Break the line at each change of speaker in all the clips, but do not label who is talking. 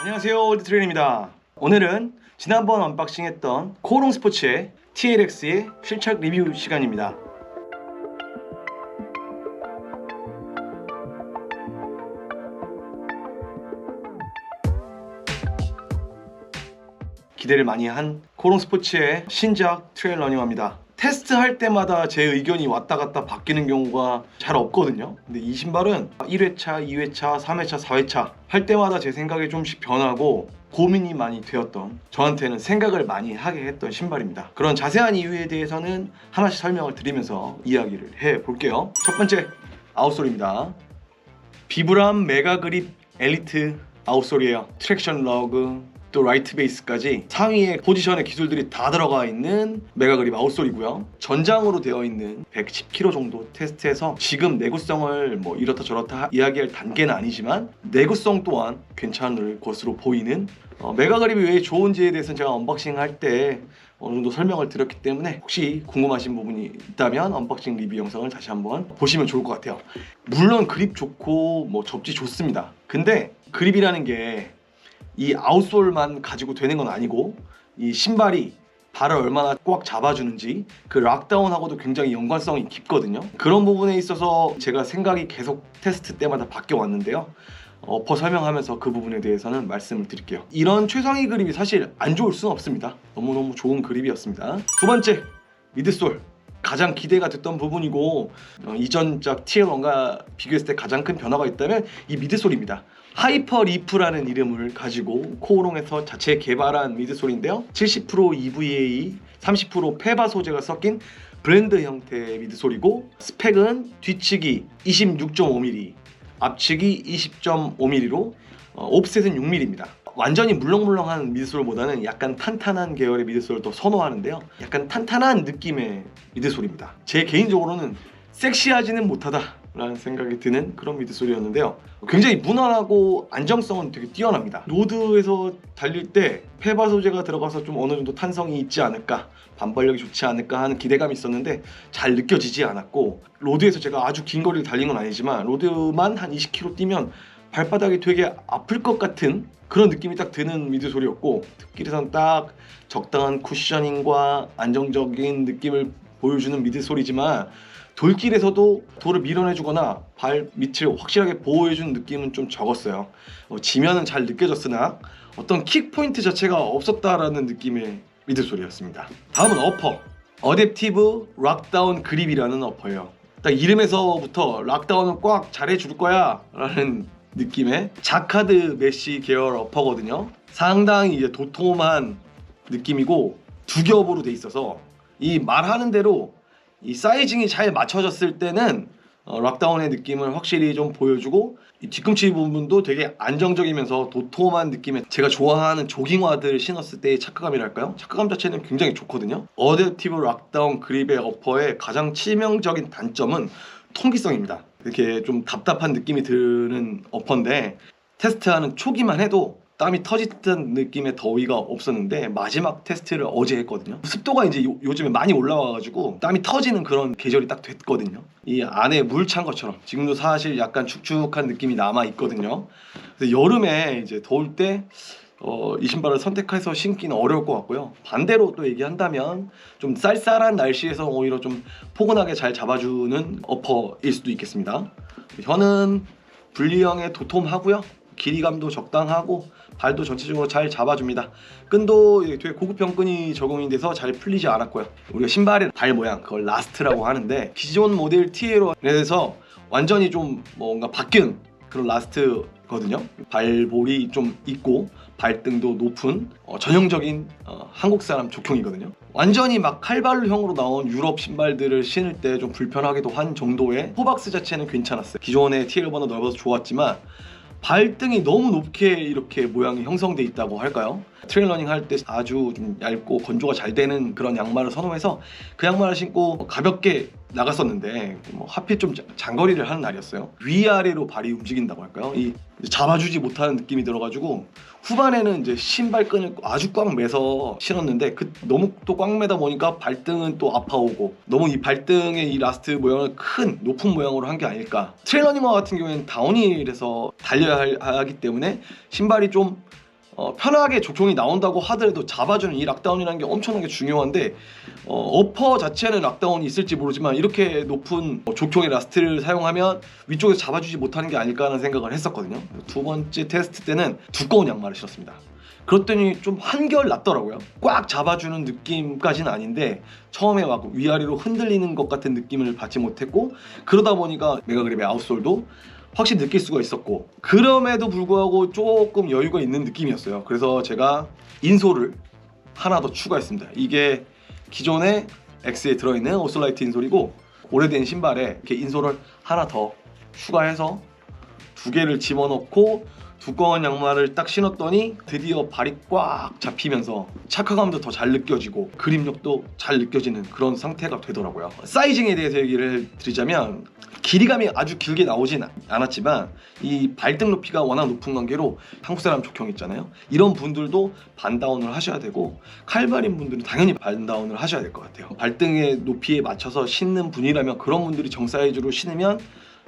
안녕하세요 올드트레인입니다. 오늘은 지난번 언박싱 했던 코롱 스포츠의 TLX의 실착 리뷰 시간입니다. 기대를 많이 한 코롱 스포츠의 신작 트레일 러닝화입니다 테스트할 때마다 제 의견이 왔다 갔다 바뀌는 경우가 잘 없거든요. 근데 이 신발은 1회차, 2회차, 3회차, 4회차 할 때마다 제 생각이 좀씩 변하고 고민이 많이 되었던 저한테는 생각을 많이 하게 했던 신발입니다. 그런 자세한 이유에 대해서는 하나씩 설명을 드리면서 이야기를 해 볼게요. 첫 번째 아웃솔입니다. 비브람 메가 그립 엘리트 아웃솔이에요. 트랙션 러그 또 라이트 베이스까지 상위의 포지션의 기술들이 다 들어가 있는 메가 그립 아웃솔이고요. 전장으로 되어 있는 110kg 정도 테스트해서 지금 내구성을 뭐 이렇다 저렇다 이야기할 단계는 아니지만 내구성 또한 괜찮을 것으로 보이는 어, 메가 그립이 왜 좋은지에 대해서는 제가 언박싱 할 때 어느 정도 설명을 드렸기 때문에 혹시 궁금하신 부분이 있다면 언박싱 리뷰 영상을 다시 한번 보시면 좋을 것 같아요. 물론 그립 좋고 뭐 접지 좋습니다. 근데 그립이라는 게 이 아웃솔만 가지고 되는 건 아니고 이 신발이 발을 얼마나 꽉 잡아주는지 그 락다운하고도 굉장히 연관성이 깊거든요. 그런 부분에 있어서 제가 생각이 계속 테스트 때마다 바뀌어 왔는데요. 어퍼 설명하면서 그 부분에 대해서는 말씀을 드릴게요. 이런 최상위 그립이 사실 안 좋을 수는 없습니다. 너무너무 좋은 그립이었습니다. 두 번째 미드솔 가장 기대가 됐던 부분이고 어, 이전작 TL1과 비교했을 때 가장 큰 변화가 있다면 이 미드솔입니다. 하이퍼 리프라는 이름을 가지고 코오롱에서 자체 개발한 미드솔인데요. 70% EVA, 30% 페바 소재가 섞인 브랜드 형태의 미드솔이고 스펙은 뒤치기 26.5mm, 앞치기 20.5mm로 어, 옵셋은 6mm입니다. 완전히 물렁물렁한 미드솔보다는 약간 탄탄한 계열의 미드솔을 더 선호하는데요. 약간 탄탄한 느낌의 미드솔입니다. 제 개인적으로는 섹시하지는 못하다 라는 생각이 드는 그런 미드솔이었는데요. 굉장히 무난하고 안정성은 되게 뛰어납니다. 로드에서 달릴 때 페바 소재가 들어가서 좀 어느 정도 탄성이 있지 않을까, 반발력이 좋지 않을까 하는 기대감이 있었는데 잘 느껴지지 않았고 로드에서 제가 아주 긴 거리를 달린 건 아니지만 로드만 한 20km 뛰면 발바닥이 되게 아플 것 같은 그런 느낌이 딱 드는 미드솔이었고 특길에선 딱 적당한 쿠셔닝과 안정적인 느낌을 보여주는 미드솔이지만 돌길에서도 돌을 밀어내주거나 발 밑을 확실하게 보호해주는 느낌은 좀 적었어요. 어, 지면은 잘 느껴졌으나 어떤 킥 포인트 자체가 없었다라는 느낌의 미드솔이었습니다. 다음은 어퍼. 어댑티브 락다운 그립이라는 어퍼예요. 딱 이름에서부터 락다운은 꽉 잘해줄 거야 라는 느낌의 자카드 메시 계열 어퍼거든요. 상당히 이제 도톰한 느낌이고 두 겹으로 돼 있어서 이 말하는 대로 이 사이징이 잘 맞춰졌을 때는 어, 락다운의 느낌을 확실히 좀 보여주고 이 뒤꿈치 부분도 되게 안정적이면서 도톰한 느낌의 제가 좋아하는 조깅화들 신었을 때의 착화감이랄까요? 착화감 자체는 굉장히 좋거든요. 어댑티브 락다운 그립의 어퍼의 가장 치명적인 단점은 통기성입니다. 이렇게 좀 답답한 느낌이 드는 어퍼인데 테스트하는 초기만 해도 땀이 터지던 느낌의 더위가 없었는데 마지막 테스트를 어제 했거든요. 습도가 이제 요, 요즘에 많이 올라와가지고 땀이 터지는 그런 계절이 딱 됐거든요. 이 안에 물 찬 것처럼 지금도 사실 약간 축축한 느낌이 남아 있거든요. 그래서 여름에 이제 더울 때 어, 이 신발을 선택해서 신기는 어려울 것 같고요. 반대로 또 얘기한다면 좀 쌀쌀한 날씨에서 오히려 좀 포근하게 잘 잡아주는 어퍼일 수도 있겠습니다. 혀는 분리형의 도톰하고요. 길이감도 적당하고 발도 전체적으로 잘 잡아줍니다. 끈도 되게 고급형 끈이 적용이 돼서 잘 풀리지 않았고요. 우리가 신발의 발 모양 그걸 라스트라고 하는데 기존 모델 TL에서 완전히 좀 뭔가 바뀐 그런 라스트거든요. 발볼이 좀 있고 발등도 높은 어, 전형적인 어, 한국 사람 족형이거든요. 완전히 막 칼발형으로 나온 유럽 신발들을 신을 때 좀 불편하기도 한 정도의 호박스 자체는 괜찮았어요. 기존의 TL보다 넓어서 좋았지만 발등이 너무 높게 이렇게 모양이 형성돼 있다고 할까요? 트레일러닝 할 때 아주 좀 얇고 건조가 잘 되는 그런 양말을 선호해서 그 양말을 신고 가볍게 나갔었는데 뭐 하필 좀 자- 장거리를 하는 날이었어요. 위아래로 발이 움직인다고 할까요? 이 잡아주지 못하는 느낌이 들어가지고 후반에는 이제 신발끈을 아주 꽉 매서 신었는데 그 너무 또 꽉 매다 보니까 발등은 또 아파오고 너무 이 발등의 이 라스트 모양을 큰 높은 모양으로 한 게 아닐까 트레일러닝화 같은 경우에는 다운힐에서 달려야 할- 하기 때문에 신발이 좀 어, 편하게 족종이 나온다고 하더라도 잡아주는 이 락다운이라는 게 엄청나게 중요한데 어, 어퍼 자체는 락다운이 있을지 모르지만 이렇게 높은 어, 족종의 라스트를 사용하면 위쪽에서 잡아주지 못하는 게 아닐까 하는 생각을 했었거든요. 두 번째 테스트 때는 두꺼운 양말을 신었습니다. 그랬더니 좀 한결 낫더라고요. 꽉 잡아주는 느낌까지는 아닌데 처음에 막 위아래로 흔들리는 것 같은 느낌을 받지 못했고 그러다 보니까 메가그립의 아웃솔도 확실히 느낄 수가 있었고 그럼에도 불구하고 조금 여유가 있는 느낌이었어요. 그래서 제가 인솔을 하나 더 추가했습니다. 이게 기존의 X에 들어있는 오솔라이트 인솔이고 오래된 신발에 이렇게 인솔을 하나 더 추가해서 두 개를 집어넣고 두꺼운 양말을 딱 신었더니 드디어 발이 꽉 잡히면서 착화감도 더 잘 느껴지고 그립력도 잘 느껴지는 그런 상태가 되더라고요. 사이징에 대해서 얘기를 드리자면 길이감이 아주 길게 나오진 않았지만 이 발등 높이가 워낙 높은 관계로 한국 사람 족형 있잖아요. 이런 분들도 반다운을 하셔야 되고 칼발인 분들은 당연히 반다운을 하셔야 될 것 같아요. 발등의 높이에 맞춰서 신는 분이라면 그런 분들이 정 사이즈로 신으면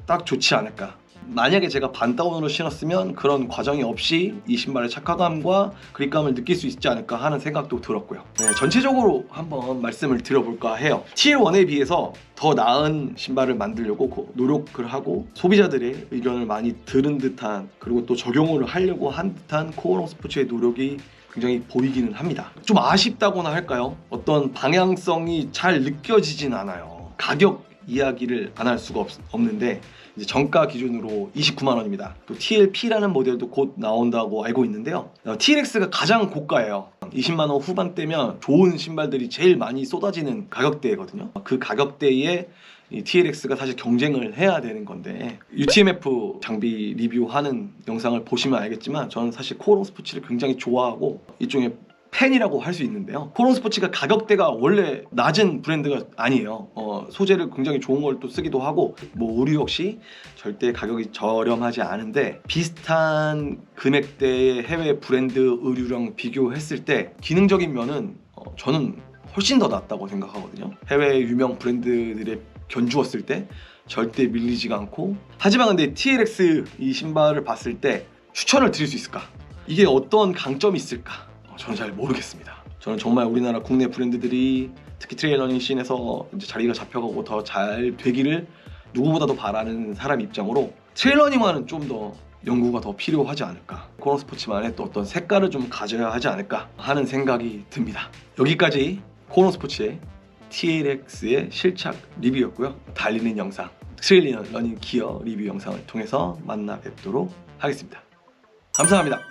딱 좋지 않을까. 만약에 제가 반다운으로 신었으면 그런 과정이 없이 이 신발의 착화감과 그립감을 느낄 수 있지 않을까 하는 생각도 들었고요. 네, 전체적으로 한번 말씀을 드려볼까 해요. TL1에 비해서 더 나은 신발을 만들려고 고- 노력을 하고 소비자들의 의견을 많이 들은 듯한 그리고 또 적용을 하려고 한 듯한 코어롱 스포츠의 노력이 굉장히 보이기는 합니다. 좀 아쉽다고나 할까요? 어떤 방향성이 잘 느껴지진 않아요. 가격 이야기를 안 할 수가 없, 없는데 이제 정가 기준으로 29만 원입니다. 또 TLP라는 모델도 곧 나온다고 알고 있는데요. 어, TRX가 가장 고가예요. 20만 원 후반대면 좋은 신발들이 제일 많이 쏟아지는 가격대거든요. 그 가격대에 이 TLX가 사실 경쟁을 해야 되는 건데 UTMF 장비 리뷰하는 영상을 보시면 알겠지만 저는 사실 코어롱 스포츠를 굉장히 좋아하고 일종의 팬이라고 할 수 있는데요. 코론 스포츠가 가격대가 원래 낮은 브랜드가 아니에요. 어, 소재를 굉장히 좋은 걸 또 쓰기도 하고 뭐 우리 역시 절대 가격이 저렴하지 않은데 비슷한 금액대의 해외 브랜드 의류랑 비교했을 때 기능적인 면은 어, 저는 훨씬 더 낫다고 생각하거든요. 해외 유명 브랜드들에 견주었을 때 절대 밀리지가 않고 하지만 근데 TLX 이 신발을 봤을 때 추천을 드릴 수 있을까? 이게 어떤 강점이 있을까? 어, 저는 잘 모르겠습니다. 저는 정말 우리나라 국내 브랜드들이 특히 트레일러닝 씬에서 이제 자리가 잡혀가고 더 잘 되기를 누구보다도 바라는 사람 입장으로 트레일러닝과는 좀 더 연구가 더 필요하지 않을까 코너 스포츠만의 또 어떤 색깔을 좀 가져야 하지 않을까 하는 생각이 듭니다. 여기까지 코너 스포츠의 TLX의 실착 리뷰였고요. 달리는 영상 트레일러닝 기어 리뷰 영상을 통해서 만나 뵙도록 하겠습니다. 감사합니다.